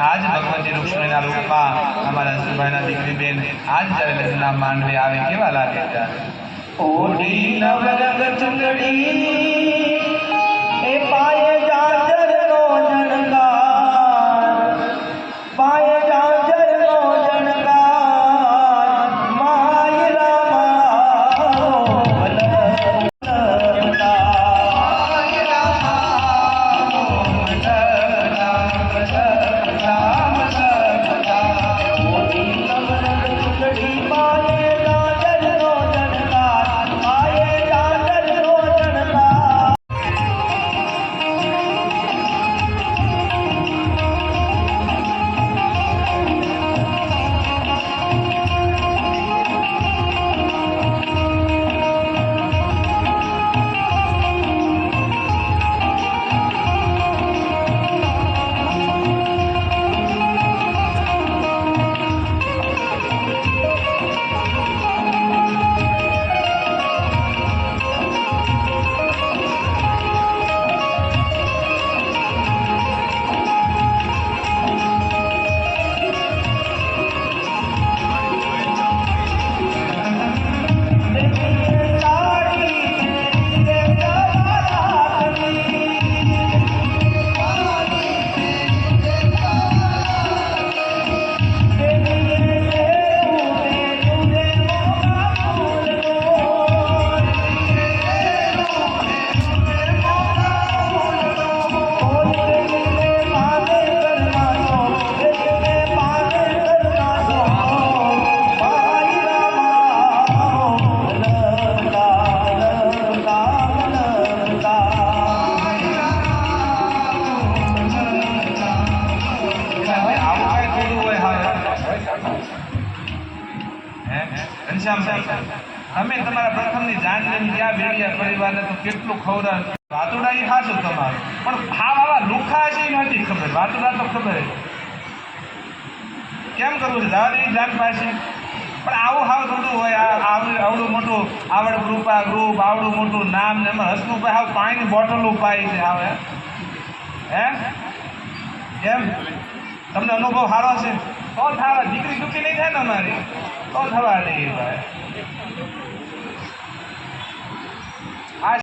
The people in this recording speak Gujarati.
આજ ભગવતી રૂક્ષ્મણીના રૂપમાં અમારા સુભાઈના દીકરી બેન આજ જ્યારે લગ્નના માંડવે આવે કેવા લાગે ત્યારે ઓઢી નવરંગ ચુંદડી ઘનશ્યામભાઈ તમે તમારા પ્રથમની જાન લઈને ગયા બેડિયા પરિવારને તો કેટલું ખવડાવ? વાતુડા એ ખાશું તમારું. પણ હાવ આવા લુખા છે એ નથી ખબર. વાતુડા તો ખબર. કેમ કરવું છે? જવા દેવી જાન પાસે. પણ આવું હાવ થોડું હોય. આવડું મોટું આવડ ગ્રુપા ગ્રુપ, આવડું મોટું નામ ને એમાં હસનું ભાઈ હાવ પાણીની બોટલ પાઈ છે આવે એમ કેમ? તમને અનુભવ સારો છે તો સારો દીકરી ચૂકી નહીં થાય ને અમારી? તો થવા નહીં આ